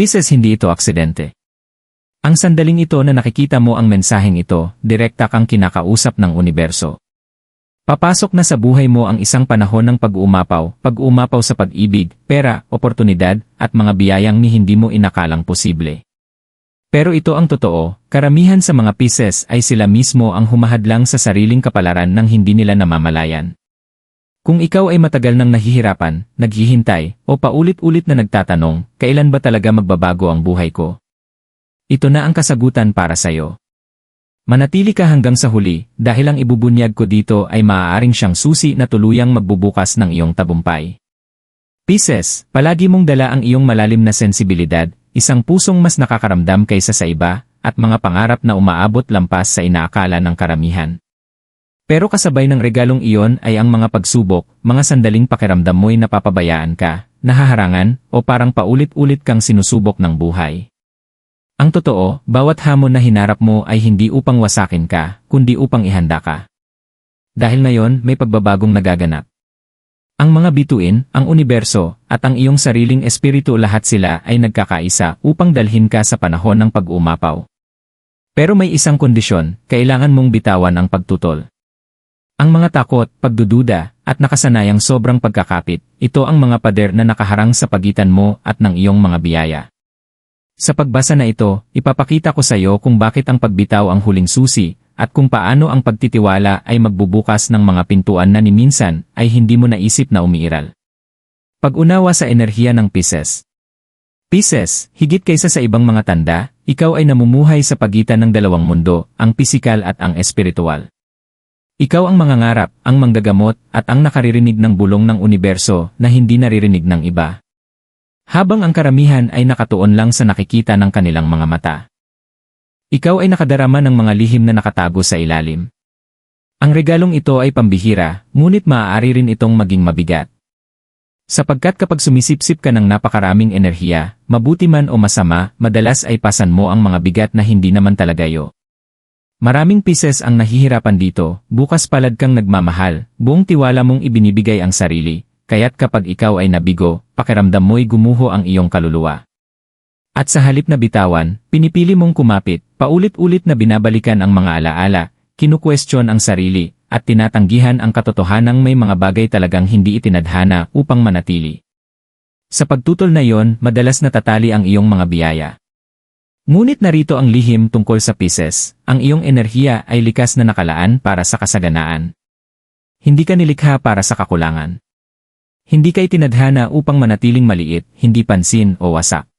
Pisces hindi ito aksidente. Ang sandaling ito na nakikita mo ang mensaheng ito, direkta kang kinakausap ng universo. Papasok na sa buhay mo ang isang panahon ng pag-uumapaw, pag-uumapaw sa pag-ibig, pera, oportunidad, at mga biyayang ni hindi mo inakalang posible. Pero ito ang totoo, karamihan sa mga Pisces ay sila mismo ang humahadlang sa sariling kapalaran ng hindi nila namamalayan. Kung ikaw ay matagal nang nahihirapan, naghihintay, o paulit-ulit na nagtatanong, kailan ba talaga magbabago ang buhay ko? Ito na ang kasagutan para sa'yo. Manatili ka hanggang sa huli, dahil ang ibubunyag ko dito ay maaaring siyang susi na tuluyang magbubukas ng iyong tabumpay. Pisces, palagi mong dala ang iyong malalim na sensibilidad, isang pusong mas nakakaramdam kaysa sa iba, at mga pangarap na umaabot lampas sa inaakala ng karamihan. Pero kasabay ng regalong iyon ay ang mga pagsubok, mga sandaling pakiramdam mo'y napapabayaan ka, nahaharangan, o parang paulit-ulit kang sinusubok ng buhay. Ang totoo, bawat hamon na hinarap mo ay hindi upang wasakin ka, kundi upang ihanda ka. Dahil ngayon, may pagbabagong nagaganap. Ang mga bituin, ang universo, at ang iyong sariling espiritu lahat sila ay nagkakaisa upang dalhin ka sa panahon ng pag-umapaw. Pero may isang kondisyon, kailangan mong bitawan ang pagtutol. Ang mga takot, pagdududa, at nakasanayang sobrang pagkakapit, ito ang mga pader na nakaharang sa pagitan mo at ng iyong mga biyaya. Sa pagbasa na ito, ipapakita ko sa iyo kung bakit ang pagbitaw ang huling susi, at kung paano ang pagtitiwala ay magbubukas ng mga pintuan na ni minsan ay hindi mo naisip na umiiral. Pag-unawa sa enerhiya ng Pisces Pisces, higit kaysa sa ibang mga tanda, ikaw ay namumuhay sa pagitan ng dalawang mundo, ang pisikal at ang espiritual. Ikaw ang mangangarap, ang manggagamot, at ang nakaririnig ng bulong ng universo na hindi naririnig ng iba. Habang ang karamihan ay nakatuon lang sa nakikita ng kanilang mga mata. Ikaw ay nakadarama ng mga lihim na nakatago sa ilalim. Ang regalong ito ay pambihira, ngunit maaari rin itong maging mabigat. Sapagkat kapag sumisipsip ka ng napakaraming enerhiya, mabuti man o masama, madalas ay pasan mo ang mga bigat na hindi naman talaga yo. Maraming pieces ang nahihirapan dito, bukas palad kang nagmamahal, buong tiwala mong ibinibigay ang sarili, kaya't kapag ikaw ay nabigo, pakiramdam mo'y gumuho ang iyong kaluluwa. At sa halip na bitawan, pinipili mong kumapit, paulit-ulit na binabalikan ang mga alaala, kinukwestiyon ang sarili, at tinatanggihan ang katotohanang may mga bagay talagang hindi itinadhana upang manatili. Sa pagtutol na yon, madalas natatali ang iyong mga biyaya. Ngunit narito ang lihim tungkol sa Pisces, ang iyong enerhiya ay likas na nakalaan para sa kasaganaan. Hindi ka nilikha para sa kakulangan. Hindi ka itinadhana upang manatiling maliit, hindi pansin o wasak.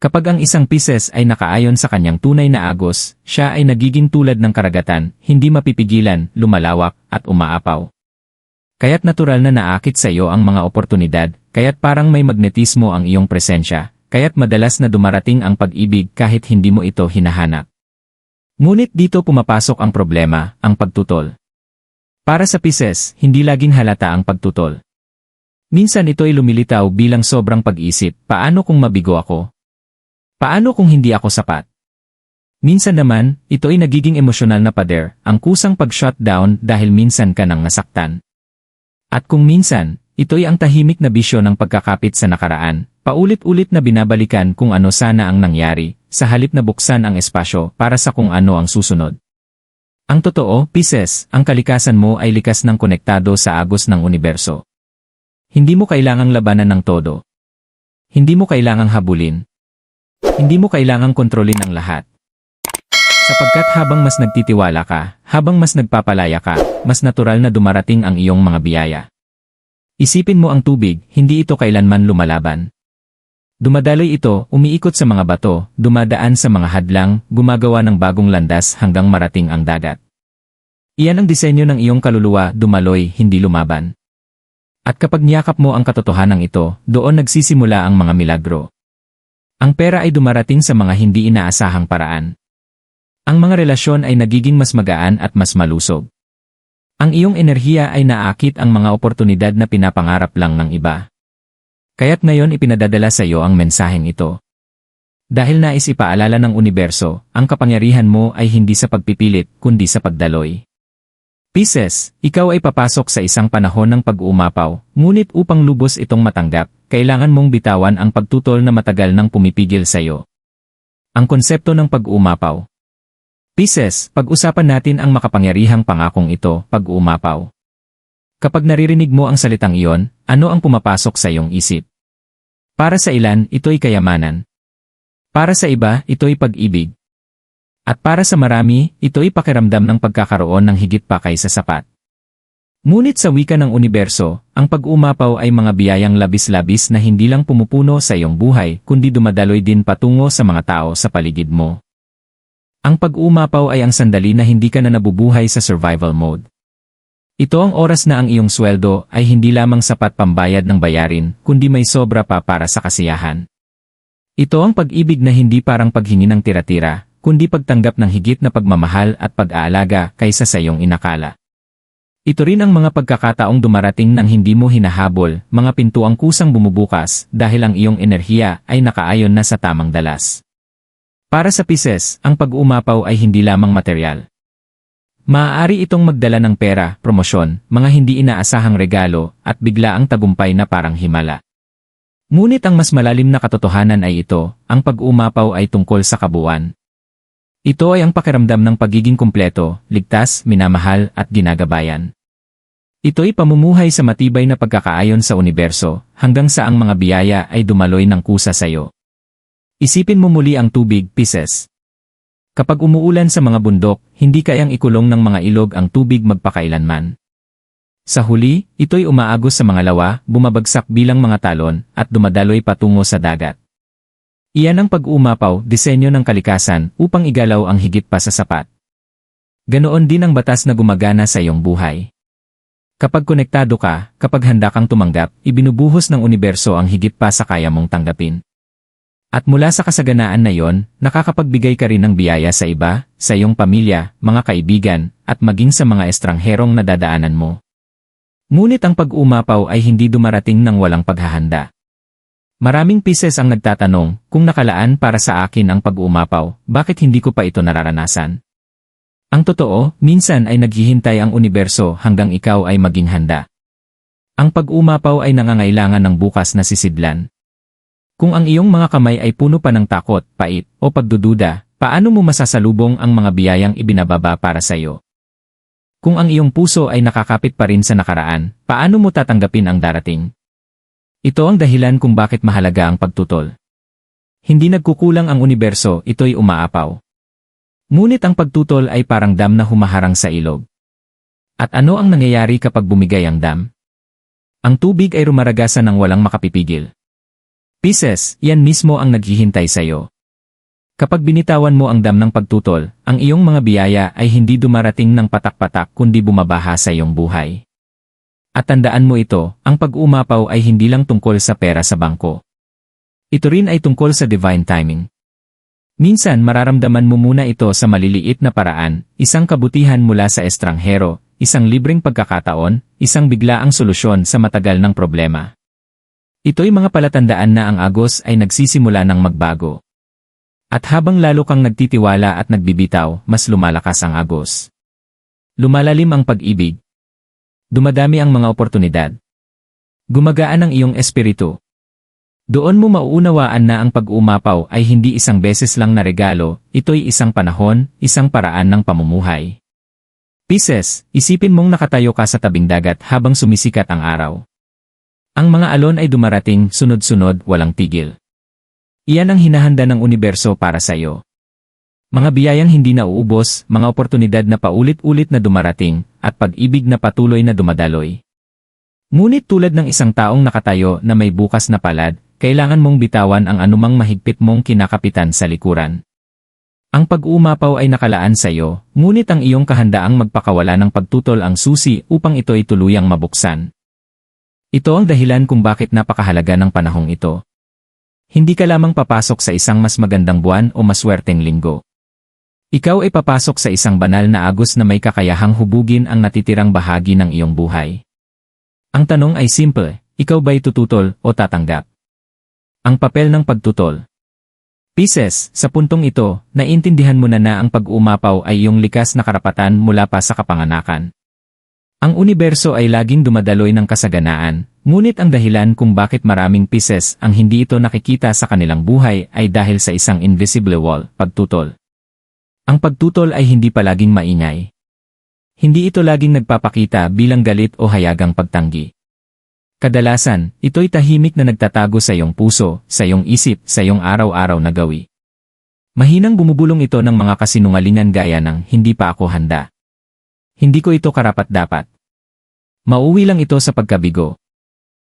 Kapag ang isang Pisces ay nakaayon sa kanyang tunay na agos, siya ay nagiging tulad ng karagatan, hindi mapipigilan, lumalawak, at umaapaw. Kaya't natural na naakit sa iyo ang mga oportunidad, kaya't parang may magnetismo ang iyong presensya, kaya't madalas na dumarating ang pag-ibig kahit hindi mo ito hinahanap. Ngunit dito pumapasok ang problema, ang pagtutol. Para sa Pisces, hindi laging halata ang pagtutol. Minsan ito'y lumilitaw bilang sobrang pag-isip, paano kung mabigo ako? Paano kung hindi ako sapat? Minsan naman, ito'y nagiging emosyonal na pader, ang kusang pag-shutdown dahil minsan ka nang nasaktan. At kung minsan, ito'y ang tahimik na bisyo ng pagkakapit sa nakaraan, paulit-ulit na binabalikan kung ano sana ang nangyari, sa halip na buksan ang espasyo para sa kung ano ang susunod. Ang totoo, Pisces, ang kalikasan mo ay likas ng konektado sa agos ng universo. Hindi mo kailangang labanan ng todo. Hindi mo kailangang habulin. Hindi mo kailangang kontrolin ang lahat. Sapagkat habang mas nagtitiwala ka, habang mas nagpapalaya ka, mas natural na dumarating ang iyong mga biyaya. Isipin mo ang tubig, hindi ito kailanman lumalaban. Dumadaloy ito, umiikot sa mga bato, dumadaan sa mga hadlang, gumagawa ng bagong landas hanggang marating ang dagat. Iyan ang disenyo ng iyong kaluluwa, dumaloy, hindi lumaban. At kapag niyakap mo ang katotohanan ito, doon nagsisimula ang mga milagro. Ang pera ay dumarating sa mga hindi inaasahang paraan. Ang mga relasyon ay nagiging mas magaan at mas malusog. Ang iyong enerhiya ay naakit ang mga oportunidad na pinapangarap lang ng iba. Kaya't ngayon ipinadadala sa iyo ang mensaheng ito. Dahil nais ipaalala ng universo, ang kapangyarihan mo ay hindi sa pagpipilit, kundi sa pagdaloy. Pisces, ikaw ay papasok sa isang panahon ng pag-uumapaw, ngunit upang lubos itong matanggap, kailangan mong bitawan ang pagtutol na matagal nang pumipigil sa'yo. Ang konsepto ng pag-uumapaw. Pisces, pag-usapan natin ang makapangyarihang pangakong ito, pag-uumapaw. Kapag naririnig mo ang salitang iyon, ano ang pumapasok sa iyong isip? Para sa ilan, ito'y kayamanan. Para sa iba, ito'y pag-ibig. At para sa marami, ito'y pakiramdam ng pagkakaroon ng higit pa kaysa sapat. Ngunit sa wika ng universo, ang pag-umapaw ay mga biyayang labis-labis na hindi lang pumupuno sa iyong buhay kundi dumadaloy din patungo sa mga tao sa paligid mo. Ang pag-umapaw ay ang sandali na hindi ka na nabubuhay sa survival mode. Ito ang oras na ang iyong sweldo ay hindi lamang sapat pambayad ng bayarin, kundi may sobra pa para sa kasiyahan. Ito ang pag-ibig na hindi parang paghingi ng tira-tira, kundi pagtanggap ng higit na pagmamahal at pag-aalaga kaysa sa iyong inakala. Ito rin ang mga pagkakataong dumarating nang hindi mo hinahabol, mga pintuang kusang bumubukas dahil ang iyong enerhiya ay nakaayon na sa tamang dalas. Para sa Pisces, ang pag-uumapaw ay hindi lamang material. Maaari itong magdala ng pera, promosyon, mga hindi inaasahang regalo, at bigla ang tagumpay na parang himala. Ngunit ang mas malalim na katotohanan ay ito, ang pag-uumapaw ay tungkol sa kabuuan. Ito ay ang pakiramdam ng pagiging kumpleto, ligtas, minamahal, at ginagabayan. Ito'y pamumuhay sa matibay na pagkakaayon sa universo, hanggang sa ang mga biyaya ay dumaloy ng kusa sa iyo. Isipin mo muli ang tubig, Pisces. Kapag umuulan sa mga bundok, hindi kayang ikulong ng mga ilog ang tubig magpakailanman. Sa huli, ito'y umaagos sa mga lawa, bumabagsak bilang mga talon, at dumadaloy patungo sa dagat. Iyan ang pag-umapaw, disenyo ng kalikasan, upang igalaw ang higit pa sa sapat. Ganoon din ang batas na gumagana sa iyong buhay. Kapag konektado ka, kapag handa kang tumanggap, ibinubuhos ng universo ang higit pa sa kaya mong tanggapin. At mula sa kasaganaan na yon, nakakapagbigay ka rin ng biyaya sa iba, sa iyong pamilya, mga kaibigan, at maging sa mga estrangherong nadadaanan mo. Ngunit ang pag-umapaw ay hindi dumarating ng walang paghahanda. Maraming pieces ang nagtatanong, kung nakalaan para sa akin ang pag-umapaw, bakit hindi ko pa ito nararanasan? Ang totoo, minsan ay naghihintay ang universo hanggang ikaw ay maging handa. Ang pag-umapaw ay nangangailangan ng bukas na sisidlan, kung ang iyong mga kamay ay puno pa ng takot, pait, o pagdududa, paano mo masasalubong ang mga biyayang ibinababa para sa iyo? Kung ang iyong puso ay nakakapit pa rin sa nakaraan, paano mo tatanggapin ang darating? Ito ang dahilan kung bakit mahalaga ang pagtutol. Hindi nagkukulang ang universo, ito'y umaapaw. Ngunit ang pagtutol ay parang dam na humaharang sa ilog. At ano ang nangyayari kapag bumigay ang dam? Ang tubig ay rumaragasan ng walang makapipigil. Pisces, yan mismo ang naghihintay sa iyo. Kapag binitawan mo ang dam ng pagtutol, ang iyong mga biyaya ay hindi dumarating ng patak-patak kundi bumabaha sa iyong buhay. At tandaan mo ito, ang pag-umapaw ay hindi lang tungkol sa pera sa bangko. Ito rin ay tungkol sa divine timing. Minsan mararamdaman mo muna ito sa maliliit na paraan, isang kabutihan mula sa estranghero, isang libreng pagkakataon, isang biglaang solusyon sa matagal ng problema. Ito'y mga palatandaan na ang Agos ay nagsisimula ng magbago. At habang lalo kang nagtitiwala at nagbibitaw, mas lumalakas ang Agos. Lumalalim ang pag-ibig. Dumadami ang mga oportunidad. Gumagaan ang iyong espiritu. Doon mo mauunawaan na ang pag-umapaw ay hindi isang beses lang na regalo, ito'y isang panahon, isang paraan ng pamumuhay. Pisces, isipin mong nakatayo ka sa tabing dagat habang sumisikat ang araw. Ang mga alon ay dumarating sunod-sunod walang tigil. Iyan ang hinahanda ng universo para sa iyo. Mga biyayang hindi na uubos, mga oportunidad na paulit-ulit na dumarating, at pag-ibig na patuloy na dumadaloy. Ngunit tulad ng isang taong nakatayo na may bukas na palad, kailangan mong bitawan ang anumang mahigpit mong kinakapitan sa likuran. Ang pag-uumapaw ay nakalaan sa iyo, ngunit ang iyong kahandaang magpakawala ng pagtutol ang susi upang ito'y tuluyang mabuksan. Ito ang dahilan kung bakit napakahalaga ng panahong ito. Hindi ka lamang papasok sa isang mas magandang buwan o maswerteng linggo. Ikaw ay papasok sa isang banal na agos na may kakayahang hubugin ang natitirang bahagi ng iyong buhay. Ang tanong ay simple, ikaw ba'y tututol o tatanggap? Ang papel ng pagtutol. Pisces, sa puntong ito, naintindihan mo na na ang pag-umapaw ay iyong likas na karapatan mula pa sa kapanganakan. Ang universo ay laging dumadaloy ng kasaganaan, ngunit ang dahilan kung bakit maraming pieces ang hindi ito nakikita sa kanilang buhay ay dahil sa isang invisible wall, pagtutol. Ang pagtutol ay hindi palaging maingay. Hindi ito laging nagpapakita bilang galit o hayagang pagtanggi. Kadalasan, ito'y tahimik na nagtatago sa iyong puso, sa iyong isip, sa iyong araw-araw na gawi. Mahinang bumubulong ito ng mga kasinungalingan gaya ng hindi pa ako handa. Hindi ko ito karapat-dapat. Mauwi lang ito sa pagkabigo.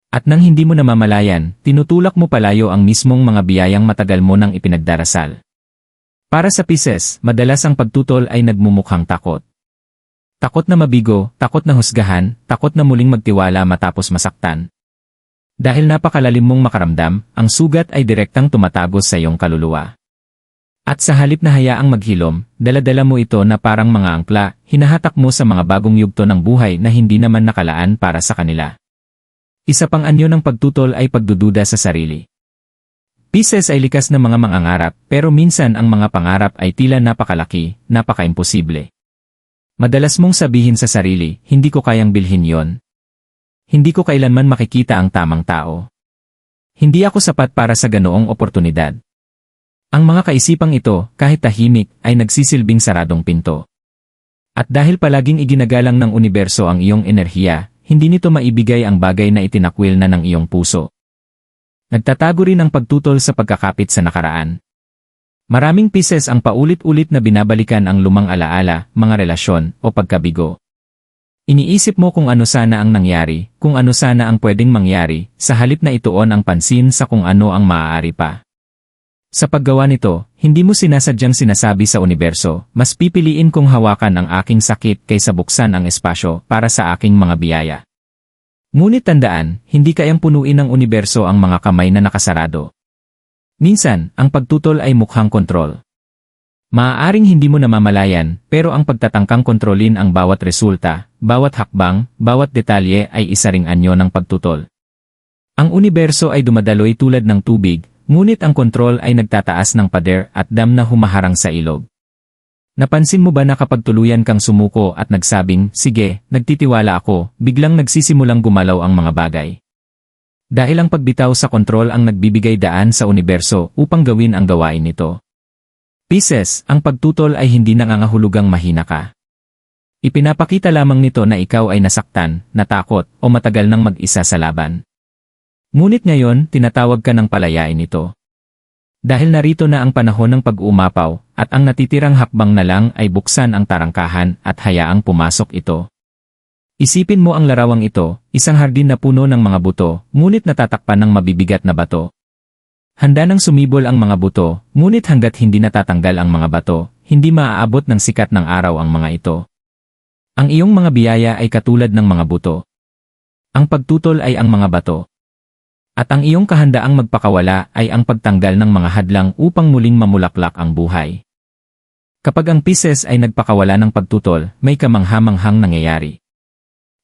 At nang hindi mo namamalayan, tinutulak mo palayo ang mismong mga biyayang matagal mo nang ipinagdarasal. Para sa Pisces, madalas ang pagtutol ay nagmumukhang takot. Takot na mabigo, takot na husgahan, takot na muling magtiwala matapos masaktan. Dahil napakalalim mong makaramdam, ang sugat ay direktang tumatagos sa iyong kaluluwa. At sa halip na hayaang maghilom, daladala mo ito na parang mga angkla, hinahatak mo sa mga bagong yugto ng buhay na hindi naman nakalaan para sa kanila. Isa pang anyo ng pagtutol ay pagdududa sa sarili. Pisces ay likas na mga mangangarap, pero minsan ang mga pangarap ay tila napakalaki, napaka-imposible. Madalas mong sabihin sa sarili, hindi ko kayang bilhin yon. Hindi ko kailanman makikita ang tamang tao. Hindi ako sapat para sa ganoong oportunidad. Ang mga kaisipang ito, kahit tahimik, ay nagsisilbing saradong pinto. At dahil palaging iginagalang ng universo ang iyong enerhiya, hindi nito maibigay ang bagay na itinakwil na ng iyong puso. Nagtatago rin ang pagtutol sa pagkakapit sa nakaraan. Maraming pieces ang paulit-ulit na binabalikan ang lumang alaala, mga relasyon, o pagkabigo. Iniisip mo kung ano sana ang nangyari, kung ano sana ang pwedeng mangyari, sa halip na ituon ang pansin sa kung ano ang maaari pa. Sa paggawa nito, hindi mo sinasadyang sinasabi sa universo, mas pipiliin kong hawakan ang aking sakit kaysa buksan ang espasyo para sa aking mga biyaya. Ngunit tandaan, hindi kayang punuin ng universo ang mga kamay na nakasarado. Minsan, ang pagtutol ay mukhang kontrol. Maaaring hindi mo namamalayan, pero ang pagtatangkang kontrolin ang bawat resulta, bawat hakbang, bawat detalye ay isa ring anyo ng pagtutol. Ang universo ay dumadaloy tulad ng tubig, ngunit ang kontrol ay nagtataas ng pader at dam na humaharang sa ilog. Napansin mo ba na kapag tuluyan kang sumuko at nagsabing, sige, nagtitiwala ako, biglang nagsisimulang gumalaw ang mga bagay? Dahil ang pagbitaw sa kontrol ang nagbibigay daan sa universo upang gawin ang gawain nito. Pisces, ang pagtutol ay hindi nangangahulugang mahina ka. Ipinapakita lamang nito na ikaw ay nasaktan, natakot, o matagal nang mag-isa sa laban. Ngunit ngayon, tinatawag ka ng palayain nito. Dahil narito na ang panahon ng pag-uumapaw, at ang natitirang hakbang na lang ay buksan ang tarangkahan at hayaang pumasok ito. Isipin mo ang larawang ito, isang hardin na puno ng mga buto, ngunit natatakpan ng mabibigat na bato. Handa nang sumibol ang mga buto, ngunit hanggat hindi natatanggal ang mga bato, hindi maaabot ng sikat ng araw ang mga ito. Ang iyong mga biyaya ay katulad ng mga buto. Ang pagtutol ay ang mga bato. At ang iyong kahandaang magpakawala ay ang pagtanggal ng mga hadlang upang muling mamulaklak ang buhay. Kapag ang Pisces ay nagpakawala ng pagtutol, may kamanghamanghang nangyayari.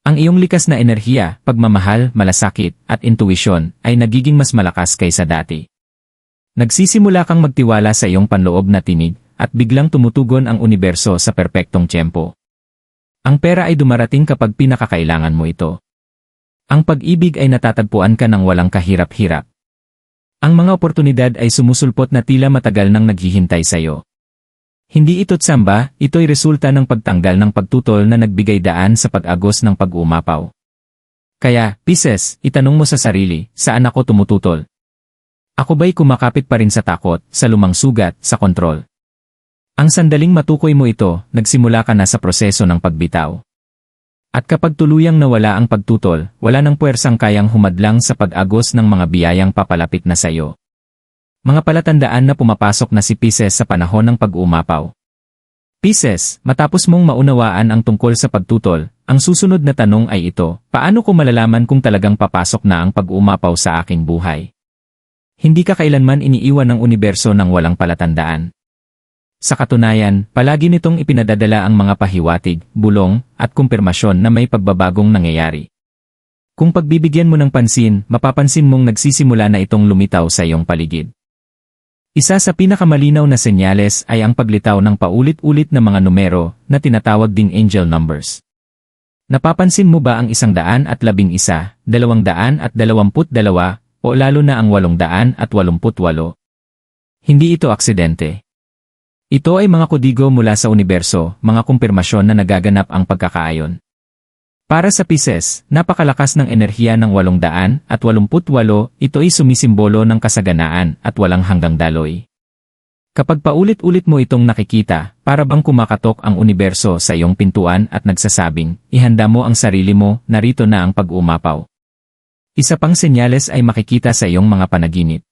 Ang iyong likas na enerhiya, pagmamahal, malasakit, at intuisyon ay nagiging mas malakas kaysa dati. Nagsisimula kang magtiwala sa iyong panloob na tinig, at biglang tumutugon ang universo sa perpektong tiyempo. Ang pera ay dumarating kapag pinakakailangan mo ito. Ang pag-ibig ay natatagpuan ka ng walang kahirap-hirap. Ang mga oportunidad ay sumusulpot na tila matagal nang naghihintay sa iyo. Hindi ito't samba, ito'y resulta ng pagtanggal ng pagtutol na nagbigay daan sa pag-agos ng pag-uumapaw. Kaya, Pisces, itanong mo sa sarili, saan ako tumututol? Ako ba'y kumakapit pa rin sa takot, sa lumang sugat, sa kontrol? Ang sandaling matukoy mo ito, nagsimula ka na sa proseso ng pagbitaw. At kapag tuluyang nawala ang pagtutol, wala nang puwersang kayang humadlang sa pag-agos ng mga biyayang papalapit na sa iyo. Mga palatandaan na pumapasok na si Pisces sa panahon ng pag-uumapaw. Pisces, matapos mong maunawaan ang tungkol sa pagtutol, ang susunod na tanong ay ito, paano ko malalaman kung talagang papasok na ang pag-uumapaw sa aking buhay? Hindi ka kailanman iniiwan ng universo ng walang palatandaan. Sa katunayan, palagi nitong ipinadadala ang mga pahiwatig, bulong, at kumpirmasyon na may pagbabagong nangyayari. Kung pagbibigyan mo ng pansin, mapapansin mong nagsisimula na itong lumitaw sa iyong paligid. Isa sa pinakamalinaw na senyales ay ang paglitaw ng paulit-ulit na mga numero na tinatawag ding angel numbers. Napapansin mo ba ang isang daan at labing isa, dalawang daan at dalawamput dalawa, o lalo na ang walong daan at walumput walo? Hindi ito aksidente. Ito ay mga kodigo mula sa universo, mga kumpirmasyon na nagaganap ang pagkakaayon. Para sa Pisces, napakalakas ng enerhiya ng walong daan at walumput walo, ito ay sumisimbolo ng kasaganaan at walang hanggang daloy. Kapag paulit-ulit mo itong nakikita, para bang kumakatok ang universo sa iyong pintuan at nagsasabing, ihanda mo ang sarili mo, narito na ang pag-umapaw. Isa pang senyales ay makikita sa iyong mga panaginip.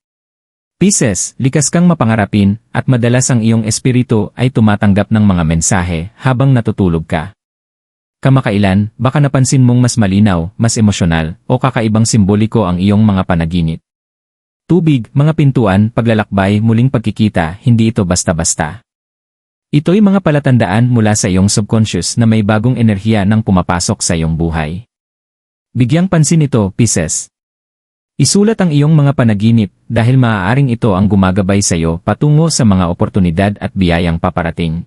Pisces, likas kang mapangarapin, at madalas ang iyong espiritu ay tumatanggap ng mga mensahe habang natutulog ka. Kamakailan, baka napansin mong mas malinaw, mas emosyonal, o kakaibang simboliko ang iyong mga panaginip. Tubig, mga pintuan, paglalakbay, muling pagkikita, hindi ito basta-basta. Ito'y mga palatandaan mula sa iyong subconscious na may bagong enerhiya nang pumapasok sa iyong buhay. Bigyang pansin ito, Pisces. Isulat ang iyong mga panaginip dahil maaaring ito ang gumagabay sa iyo patungo sa mga oportunidad at biyayang paparating.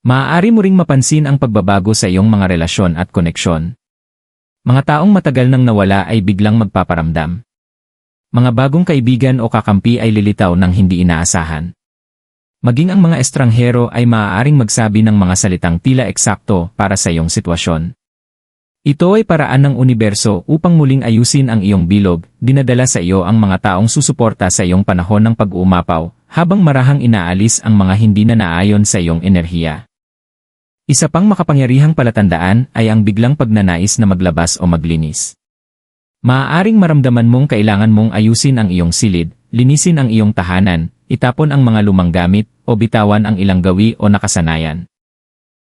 Maaari mo ring mapansin ang pagbabago sa iyong mga relasyon at koneksyon. Mga taong matagal nang nawala ay biglang magpaparamdam. Mga bagong kaibigan o kakampi ay lilitaw ng hindi inaasahan. Maging ang mga estranghero ay maaaring magsabi ng mga salitang tila eksakto para sa iyong sitwasyon. Ito ay paraan ng universo upang muling ayusin ang iyong bilog, dinadala sa iyo ang mga taong susuporta sa iyong panahon ng pag-uumapaw, habang marahang inaalis ang mga hindi na naayon sa iyong enerhiya. Isa pang makapangyarihang palatandaan ay ang biglang pagnanais na maglabas o maglinis. Maaaring maramdaman mong kailangan mong ayusin ang iyong silid, linisin ang iyong tahanan, itapon ang mga lumang gamit, o bitawan ang ilang gawi o nakasanayan.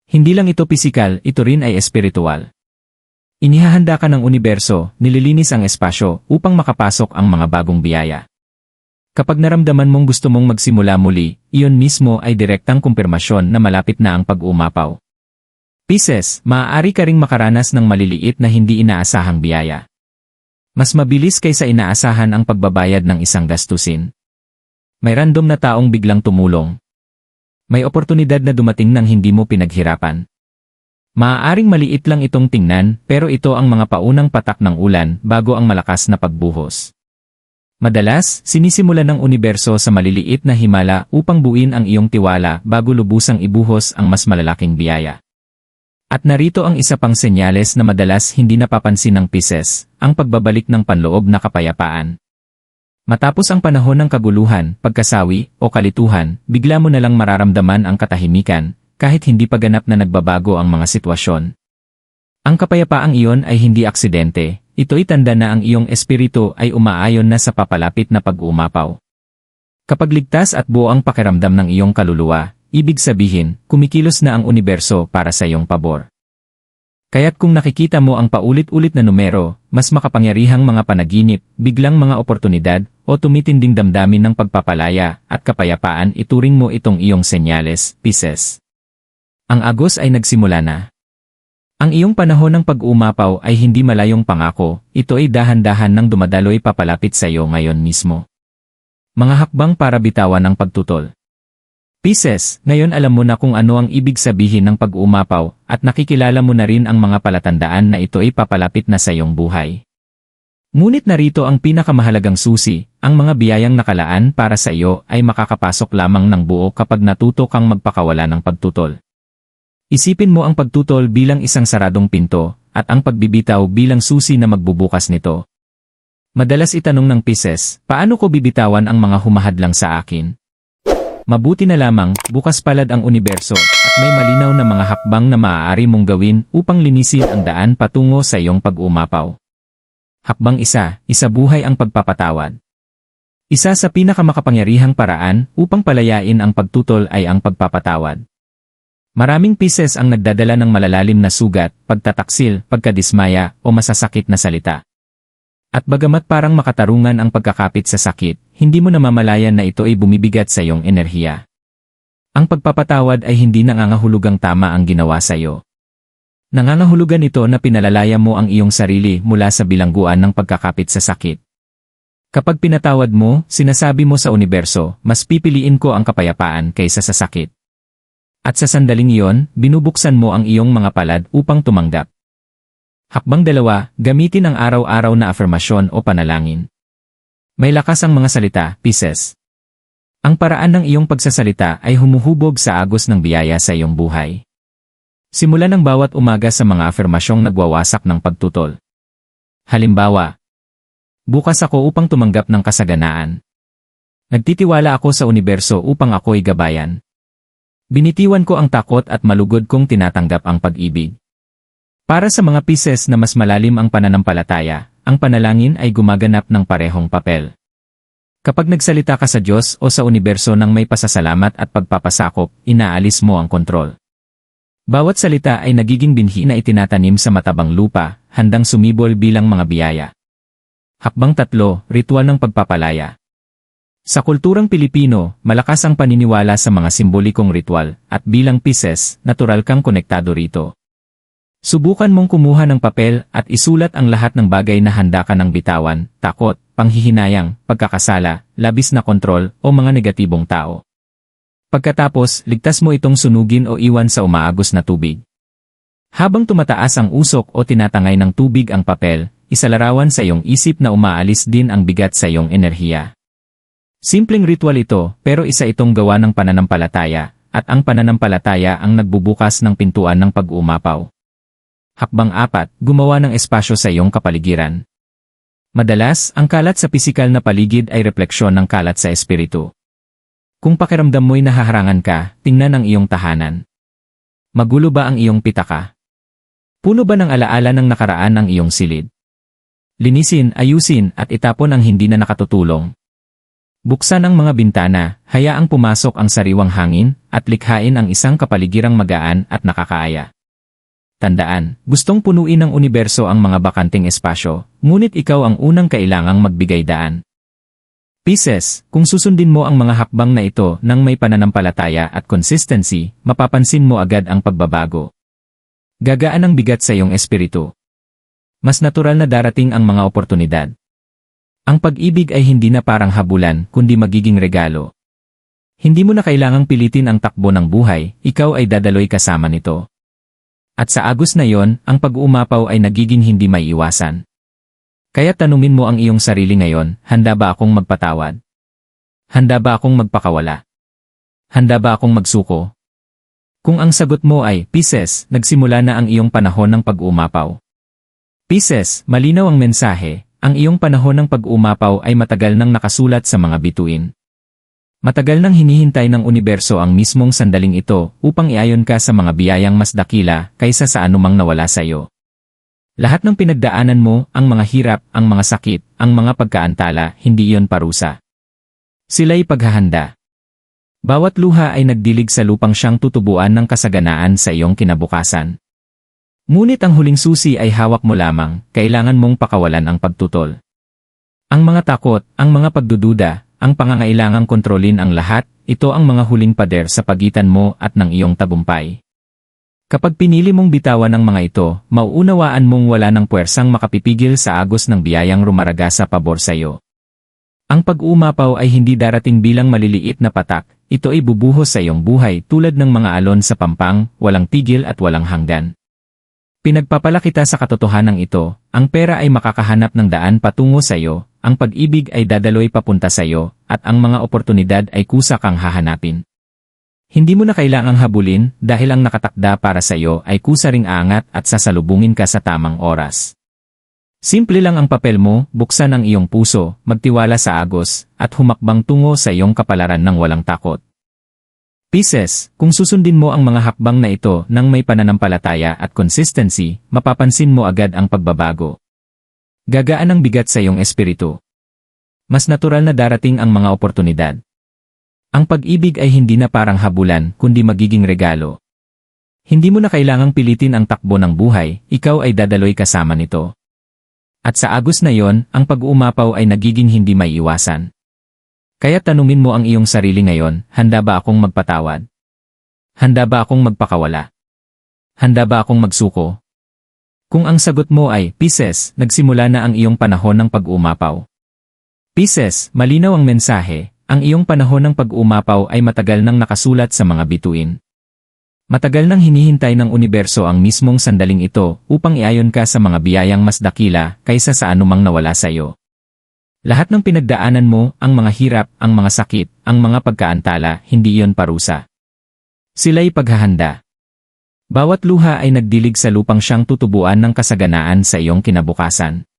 Hindi lang ito pisikal, ito rin ay espiritual. Inihahanda ka ng universo, nililinis ang espasyo upang makapasok ang mga bagong biyaya. Kapag naramdaman mong gusto mong magsimula muli, iyon mismo ay direktang kumpirmasyon na malapit na ang pag-umapaw. Pisces, maaari ka ring makaranas ng maliliit na hindi inaasahang biyaya. Mas mabilis kaysa inaasahan ang pagbabayad ng isang gastusin. May random na taong biglang tumulong. May oportunidad na dumating nang hindi mo pinaghirapan. Maaaring maliit lang itong tingnan, pero ito ang mga paunang patak ng ulan bago ang malakas na pagbuhos. Madalas, sinisimulan ng universo sa maliliit na himala upang buuin ang iyong tiwala bago lubusang ibuhos ang mas malalaking biyaya. At narito ang isa pang senyales na madalas hindi napapansin ng Pisces, ang pagbabalik ng panloob na kapayapaan. Matapos ang panahon ng kaguluhan, pagkasawi, o kalituhan, bigla mo na lang mararamdaman ang katahimikan, kahit hindi pa ganap na nagbabago ang mga sitwasyon. Ang kapayapaang iyon ay hindi aksidente, ito'y tanda na ang iyong espiritu ay umaayon na sa papalapit na pag-uumapaw. Kapag ligtas at buo ang pakiramdam ng iyong kaluluwa, Ibig sabihin, kumikilos na ang universo para sa iyong pabor. Kaya't kung nakikita mo ang paulit-ulit na numero, mas makapangyarihang mga panaginip, biglang mga oportunidad, o tumitinding damdamin ng pagpapalaya at kapayapaan ituring mo itong iyong senyales, Pisces. Ang Agos ay nagsimula na. Ang iyong panahon ng pag-umapaw ay hindi malayong pangako, ito ay dahan-dahan ng dumadaloy papalapit sa iyo ngayon mismo. Mga hakbang para bitawan ng pagtutol. Pisces, ngayon alam mo na kung ano ang ibig sabihin ng pag-uumapaw at nakikilala mo na rin ang mga palatandaan na ito ay papalapit na sa iyong buhay. Ngunit narito ang pinakamahalagang susi, ang mga biyayang nakalaan para sa iyo ay makakapasok lamang ng buo kapag natuto kang magpakawala ng pagtutol. Isipin mo ang pagtutol bilang isang saradong pinto, at ang pagbibitaw bilang susi na magbubukas nito. Madalas itanong ng Pisces, paano ko bibitawan ang mga humahadlang sa akin? Mabuti na lamang, bukas palad ang universo, at may malinaw na mga hakbang na maaari mong gawin upang linisin ang daan patungo sa iyong pag-umapaw. Hakbang isa, isa buhay ang pagpapatawad. Isa sa pinakamakapangyarihang paraan upang palayain ang pagtutol ay ang pagpapatawad. Maraming pieces ang nagdadala ng malalalim na sugat, pagtataksil, pagkadismaya, o masasakit na salita. At bagamat parang makatarungan ang pagkakapit sa sakit, hindi mo namamalayan na ito ay bumibigat sa iyong enerhiya. Ang pagpapatawad ay hindi nangangahulugang tama ang ginawa sa iyo. Nangangahulugan ito na pinalalaya mo ang iyong sarili mula sa bilangguan ng pagkakapit sa sakit. Kapag pinatawad mo, sinasabi mo sa universo, mas pipiliin ko ang kapayapaan kaysa sa sakit. At sa sandaling iyon, binubuksan mo ang iyong mga palad upang tumanggap. Hakbang dalawa, gamitin ang araw-araw na afirmasyon o panalangin. May lakas ang mga salita, Pisces. Ang paraan ng iyong pagsasalita ay humuhubog sa agos ng biyaya sa iyong buhay. Simulan ng bawat umaga sa mga afirmasyong nagwawasak ng pagtutol. Halimbawa, Bukas ako upang tumanggap ng kasaganaan. Nagtitiwala ako sa universo upang ako'y gabayan. Binitiwan ko ang takot at malugod kong tinatanggap ang pag-ibig. Para sa mga pieces na mas malalim ang pananampalataya, ang panalangin ay gumaganap ng parehong papel. Kapag nagsalita ka sa Diyos o sa universo ng may pasasalamat at pagpapasakop, inaalis mo ang kontrol. Bawat salita ay nagiging binhi na itinatanim sa matabang lupa, handang sumibol bilang mga biyaya. Hakbang tatlo, ritual ng pagpapalaya. Sa kulturang Pilipino, malakas ang paniniwala sa mga simbolikong ritual, at bilang pieces, natural kang konektado rito. Subukan mong kumuha ng papel at isulat ang lahat ng bagay na handa ka ng bitawan, takot, panghihinayang, pagkakasala, labis na kontrol, o mga negatibong tao. Pagkatapos, ligtas mo itong sunugin o iwan sa umaagos na tubig. Habang tumataas ang usok o tinatangay ng tubig ang papel, isalarawan sa iyong isip na umaalis din ang bigat sa iyong enerhiya. Simpleng ritual ito, pero isa itong gawa ng pananampalataya, at ang pananampalataya ang nagbubukas ng pintuan ng pag-uumapaw. Hakbang apat, gumawa ng espasyo sa iyong kapaligiran. Madalas, ang kalat sa pisikal na paligid ay refleksyon ng kalat sa espiritu. Kung pakiramdam mo'y nahaharangan ka, tingnan ang iyong tahanan. Magulo ba ang iyong pitaka? Puno ba ng alaala ng nakaraan ang iyong silid? Linisin, ayusin, at itapon ang hindi na nakatutulong. Buksan ang mga bintana, hayaang pumasok ang sariwang hangin, at likhain ang isang kapaligirang magaan at nakakaaya. Tandaan, gustong punuin ng universo ang mga bakanting espasyo, ngunit ikaw ang unang kailangang magbigay daan. Pieces, kung susundin mo ang mga hakbang na ito ng may pananampalataya at consistency, mapapansin mo agad ang pagbabago. Gagaan ang bigat sa iyong espiritu mas natural na darating ang mga oportunidad. Ang pag-ibig ay hindi na parang habulan, kundi magiging regalo. Hindi mo na kailangang pilitin ang takbo ng buhay, ikaw ay dadaloy kasama nito. At sa agos na yon, ang pag-uumapaw ay nagiging hindi may iwasan. Kaya tanungin mo ang iyong sarili ngayon, handa ba akong magpatawad? Handa ba akong magpakawala? Handa ba akong magsuko? Kung ang sagot mo ay, Pisces, nagsimula na ang iyong panahon ng pag-uumapaw. Pisces, malinaw ang mensahe, ang iyong panahon ng pag-umapaw ay matagal nang nakasulat sa mga bituin. Matagal nang hinihintay ng universo ang mismong sandaling ito upang iayon ka sa mga biyayang mas dakila kaysa sa anumang nawala sa iyo. Lahat ng pinagdaanan mo, ang mga hirap, ang mga sakit, ang mga pagkaantala, hindi iyon parusa. Sila'y paghahanda. Bawat luha ay nagdilig sa lupang siyang tutubuan ng kasaganaan sa iyong kinabukasan. Ngunit ang huling susi ay hawak mo lamang, kailangan mong pakawalan ang pagtutol. Ang mga takot, ang mga pagdududa, ang pangangailangang kontrolin ang lahat, ito ang mga huling pader sa pagitan mo at ng iyong tagumpay. Kapag pinili mong bitawan ang mga ito, mauunawaan mong wala ng puwersang makapipigil sa agos ng biyayang rumaraga sa pabor sa iyo. Ang pag-uumapaw ay hindi darating bilang maliliit na patak, ito ay bubuhos sa iyong buhay tulad ng mga alon sa pampang, walang tigil at walang hanggan. Pinagpapala kita sa katotohanan ito, ang pera ay makakahanap ng daan patungo sa iyo, ang pag-ibig ay dadaloy papunta sa iyo, at ang mga oportunidad ay kusa kang hahanapin. Hindi mo na kailangang habulin dahil ang nakatakda para sa iyo ay kusa ring aangat at sasalubungin ka sa tamang oras. Simple lang ang papel mo, buksan ang iyong puso, magtiwala sa agos, at humakbang tungo sa iyong kapalaran ng walang takot. Pieces, kung susundin mo ang mga hakbang na ito ng may pananampalataya at consistency, mapapansin mo agad ang pagbabago. Gagaan ang bigat sa iyong espiritu. Mas natural na darating ang mga oportunidad. Ang pag-ibig ay hindi na parang habulan, kundi magiging regalo. Hindi mo na kailangang pilitin ang takbo ng buhay, ikaw ay dadaloy kasama nito. At sa agos na yon, ang pag-uumapaw ay nagiging hindi may iwasan. Kaya tanungin mo ang iyong sarili ngayon, handa ba akong magpatawad? Handa ba akong magpakawala? Handa ba akong magsuko? Kung ang sagot mo ay, Pisces, nagsimula na ang iyong panahon ng pag-umapaw. Pisces, malinaw ang mensahe, ang iyong panahon ng pag-umapaw ay matagal nang nakasulat sa mga bituin. Matagal nang hinihintay ng universo ang mismong sandaling ito upang iayon ka sa mga biyayang mas dakila kaysa sa anumang nawala sa iyo. Lahat ng pinagdaanan mo, ang mga hirap, ang mga sakit, ang mga pagkaantala, hindi iyon parusa. Sila'y paghahanda. Bawat luha ay nagdilig sa lupang siyang tutubuan ng kasaganaan sa iyong kinabukasan.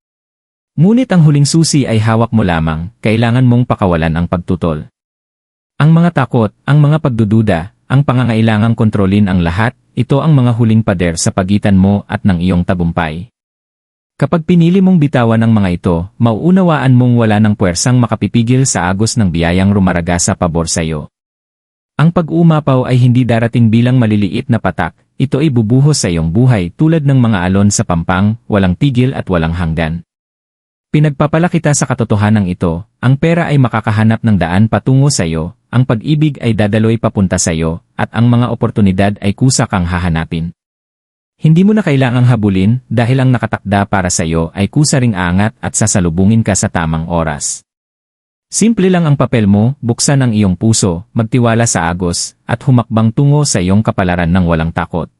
Ngunit ang huling susi ay hawak mo lamang, kailangan mong pakawalan ang pagtutol. Ang mga takot, ang mga pagdududa, ang pangangailangang kontrolin ang lahat, ito ang mga huling pader sa pagitan mo at ng iyong tagumpay. Kapag pinili mong bitawan ang mga ito, mauunawaan mong wala ng puwersang makapipigil sa agos ng biyayang rumaraga sa pabor sa iyo. Ang pag-umapaw ay hindi darating bilang maliliit na patak, ito ay bubuhos sa iyong buhay tulad ng mga alon sa pampang, walang tigil at walang hanggan. Pinagpapala kita sa katotohanan ito, ang pera ay makakahanap ng daan patungo sa iyo, ang pag-ibig ay dadaloy papunta sa iyo, at ang mga oportunidad ay kusa kang hahanapin. Hindi mo na kailangang habulin dahil ang nakatakda para sa iyo ay kusa ring aangat at sasalubungin ka sa tamang oras. Simple lang ang papel mo, buksan ang iyong puso, magtiwala sa agos, at humakbang tungo sa iyong kapalaran ng walang takot.